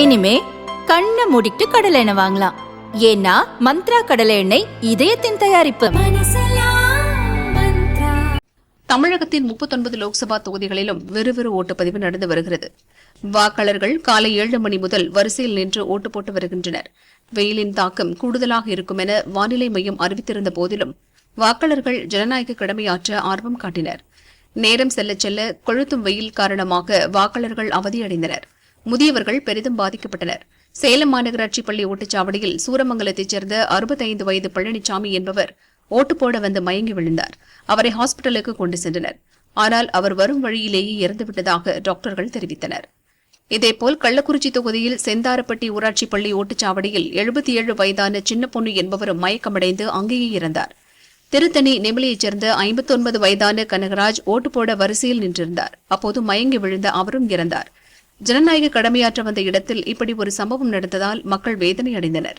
இனிமே கண்ணை மூடிட்டு கடலை எண்ணெய் வாங்கலாம். ஏன்னா மந்த்ரா கடலை எண்ணெய் இதயத்தின் தயாரிப்பு. தமிழகத்தின் முப்பத்தொன்பது லோக்சபா தொகுதிகளிலும் விறுவிறு ஓட்டுப்பதிவு நடந்து வருகிறது. வாக்காளர்கள் காலை ஏழு மணி முதல் வரிசையில் நின்று ஓட்டு போட்டு வருகின்றனர். வெயிலின் தாக்கம் கூடுதலாக இருக்கும் என வானிலை மையம் அறிவித்திருந்த போதிலும் வாக்காளர்கள் ஜனநாயக கடமையாற்ற ஆர்வம் காட்டினர். நேரம் செல்ல செல்ல கொழுத்தும் வெயில் காரணமாக வாக்காளர்கள் அவதியடைந்தனர். முதியவர்கள் பெரிதும் பாதிக்கப்பட்டனர். சேலம் மாநகராட்சி பள்ளி ஓட்டுச்சாவடியில் சூரமங்கலத்தைச் சேர்ந்த அறுபத்தைந்து வயது பழனிசாமி என்பவர் ஓட்டு போட வந்து மயங்கி விழுந்தார். அவரை ஹாஸ்பிட்டலுக்கு கொண்டு சென்றனர். ஆனால் அவர் வரும் வழியிலேயே இறந்துவிட்டதாக டாக்டர்கள் தெரிவித்தனர். இதேபோல் கள்ளக்குறிச்சி தொகுதியில் செந்தாரப்பட்டி ஊராட்சி பள்ளி ஓட்டுச்சாவடியில் எழுபத்தி ஏழு வயதான சின்ன பொண்ணு என்பவரும் மயக்கமடைந்து அங்கேயே இறந்தார். திருத்தணி நெமிலியைச் சேர்ந்த ஐம்பத்தொன்பது வயதான கனகராஜ் ஓட்டு போட வரிசையில் நின்றிருந்தார். அப்போது மயங்கி விழுந்த அவரும் இறந்தார். ஜனநாயக கடமையாற்ற வந்த இடத்தில் இப்படி ஒரு சம்பவம் நடந்ததால் மக்கள் வேதனை அடைந்தனர்